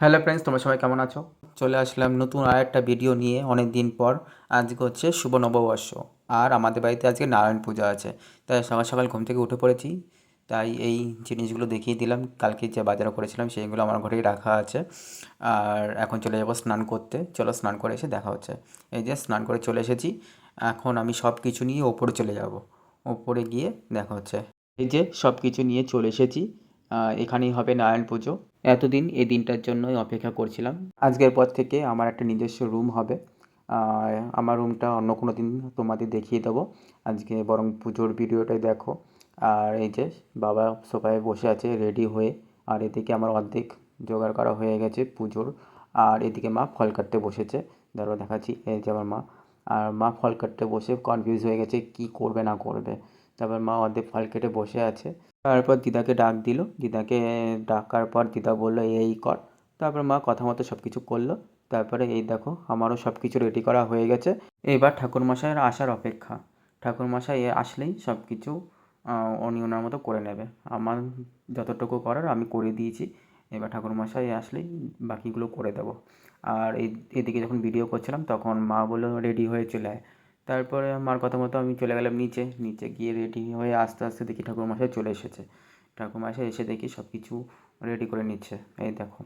Hello friends, তোমরা সবাই কেমন আছো? চলে আসলাম নতুন আর একটা ভিডিও নিয়ে অনেক দিন পর। আজকে হচ্ছে শুভ নববর্ষ আর আমাদের বাড়িতে আজকে নারায়ণ পূজা আছে। তাই সকাল সকাল ঘুম থেকে উঠে পড়েছি। তাই এই জিনিসগুলো দেখিয়ে দিলাম। কালকে যে বাজার করেছিলাম সেইগুলো আমার ঘরেই রাখা আছে। আর এখন চলে যাব স্নান করতে। চলো স্নান করে এসে দেখা হচ্ছে। এই যে স্নান করে চলে এসেছি। এখন আমি সব কিছু নিয়ে ওপরে চলে যাব। ওপরে গিয়ে দেখা হচ্ছে। এই যে সব কিছু নিয়ে চলে এসেছি। এখানেই হবে নারায়ণ পুজো। এতদিন এই দিনটার জন্যই অপেক্ষা করছিলাম। আজকের পর থেকে আমার একটা নিজস্ব রুম হবে। আমার রুমটা অন্য কোনো দিন তোমাদের দেখিয়ে দেবো। আজকে বরং পুজোর ভিডিওটাই দেখো। আর এই যে বাবা সোফায় বসে আছে রেডি হয়ে। আর এদিকে আমার অর্ধেক জোগাড় করা হয়ে গেছে পুজোর। আর এদিকে মা ফল কাটতে বসেছে। ধরো দেখাচ্ছি, এই যে আমার মা। আর মা ফল কাটতে বসে কনফিউজ হয়ে গেছে কি করবে না করবে। তারপর মা অর্ধেক ফল কেটে বসে আছে। তারপর দিদাকে ডাক দিল। দিদাকে ডাকার পর দিদা বলল, এই কর। তারপর মা কথা মতো সব কিছু করল। তারপরে, এই দেখো, আমারও সব কিছু রেডি করা হয়ে গেছে। এবার ঠাকুরমশাইয়ের আসার অপেক্ষা। ঠাকুরমশাই আসলেই সব কিছু উনি ওনার মতো করে নেবে। আমার যতটুকু করার আমি করে দিয়েছি। এবার ঠাকুরমশাই আসলেই বাকিগুলো করে দেবো। আর এদিকে যখন ভিডিও করছিলাম, তখন মা বলল রেডি হয়ে চলে আয়। তারপরে মার কথা মতো আমি চলে গেলাম নিচে। নিচে গিয়ে রেডি হয়ে আস্তে আস্তে দেখি ঠাকুরমশাই চলে এসেছে। ঠাকুরমশাই এসে দেখি সব কিছু রেডি করে নিচ্ছে। এই দেখো।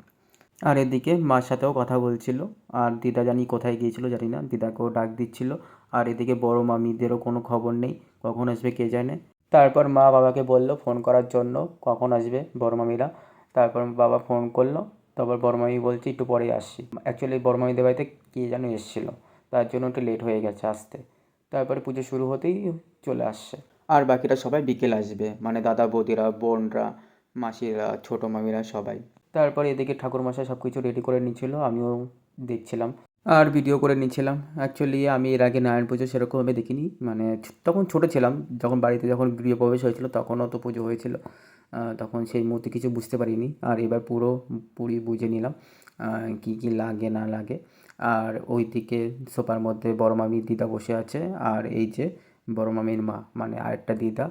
আর এদিকে মার সাথেও কথা বলছিল। আর দিদা জানি কোথায় গিয়েছিল জানি না, দিদাকেও ডাক দিচ্ছিল। আর এদিকে বড় মামিদেরও কোনো খবর নেই, কখন আসবে কে জানে। তারপর মা বাবাকে বলল ফোন করার জন্য কখন আসবে বড় মামিরা? তারপর বাবা ফোন করল। তারপর বড়মামি বলছে একটু পরে আসছি। অ্যাকচুয়ালি বড়মামিদের বাড়িতে কে যেন এসেছিল। তার জন্য একটু লেট হয়ে গেছে আসতে। তারপরে পুজো শুরু হতেই চলে আসছে। আর বাকিরা সবাই বিকেল আসবে। মানে দাদা বৌদিরা বোনরা মাসিরা ছোটো মামিরা সবাই। তারপরে এদিকে ঠাকুরমশাই সব কিছু রেডি করে নিয়েছিল আমিও দেখছিলাম। আর ভিডিও করে নিচ্ছিলাম। অ্যাকচুয়ালি আমি এর আগে নারায়ণ পুজো সেরকমভাবে দেখিনি। মানে তখন ছোটো ছিলাম। যখন বাড়িতে যখন গৃহপ্রবেশ হয়েছিল, তখনও তো পুজো হয়েছিল। তখন সেই মুহূর্তে কিছু বুঝতে পারিনি। আর এবার পুরো পুরি বুঝে নিলাম কী কী লাগে, না লাগে। আর ওই দিকে সোফার মধ্যে বড় মামি দিদা বসে আছে। আর এই যে বড় মামির মা মানে আরেকটা দিদা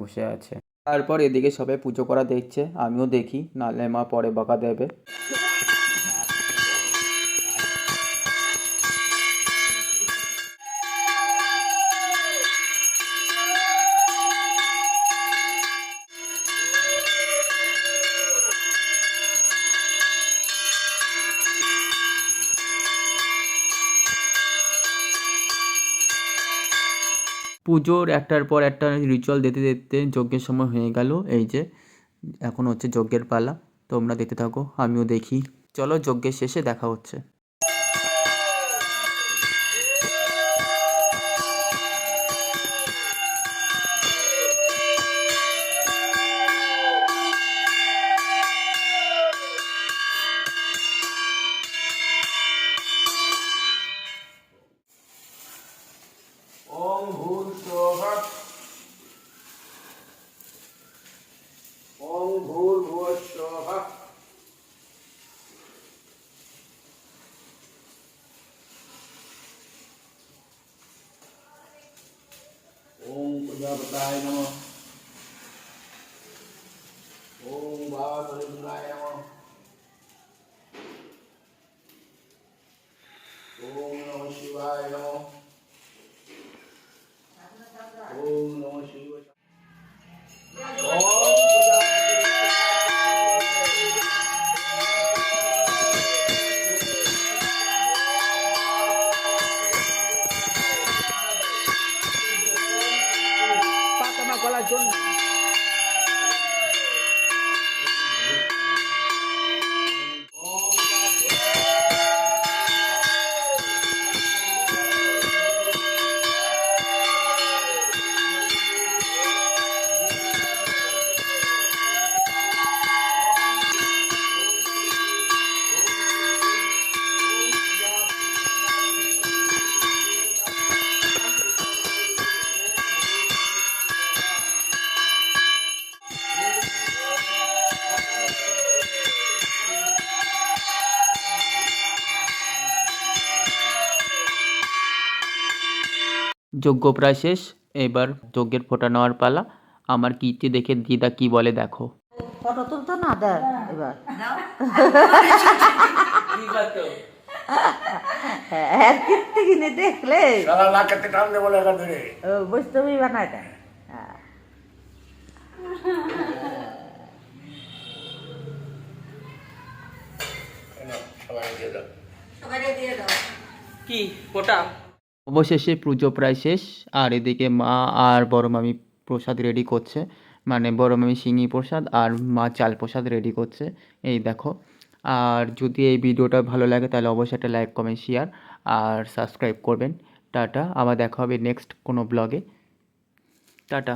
বসে আছে। তারপর এদিকে সবাই পুজো করা দেখছে। আমিও দেখি। নাহলে মা পরে বকা দেবে। পুজোর একটার পর একটা রিচুয়াল দিতে দিতে যজ্ঞের সময় হয়ে গেল এই যে এখন হচ্ছে যজ্ঞের পালা তোমরা দেখতে থাকো আমিও দেখি চলো যজ্ঞের শেষে দেখা হচ্ছে ॐ भूर्भुवः বুদ্ধ ওং ভূর্ভুয়স্ব ওং প্রজাপতায় নম ওং বাধ নম পাতানা যজ্ঞ প্রায় শেষ এবার যজ্ঞের ফোঁটা নেওয়ার পালা। আমার কীর্তি দেখে দিদা কি বলে দেখো। ফটো তুলতো না? দেখ এবার। হ্যাঁ কীর্তি কিনে দেখলে। সারা নাকেতে টান দেবো লেখা ধরে। ও বৈষ্ণবী বানায় দেয় সবাই দিয়ে দাও। কি ওটা অবশেষে পুজো প্রায় শেষ, আর এদিকে মা আর বড় মামি প্রসাদ রেডি করছে। মানে বড় মামি শিঙি প্রসাদ আর মা চাল প্রসাদ রেডি করছে। এই দেখো। আর যদি এই ভিডিওটা ভালো লাগে তাহলে অবশ্যই একটা লাইক কমেন্ট শেয়ার আর সাবস্ক্রাইব করবেন। Ta ta. আবার দেখা হবে নেক্সট কোনো ব্লগে টাটা।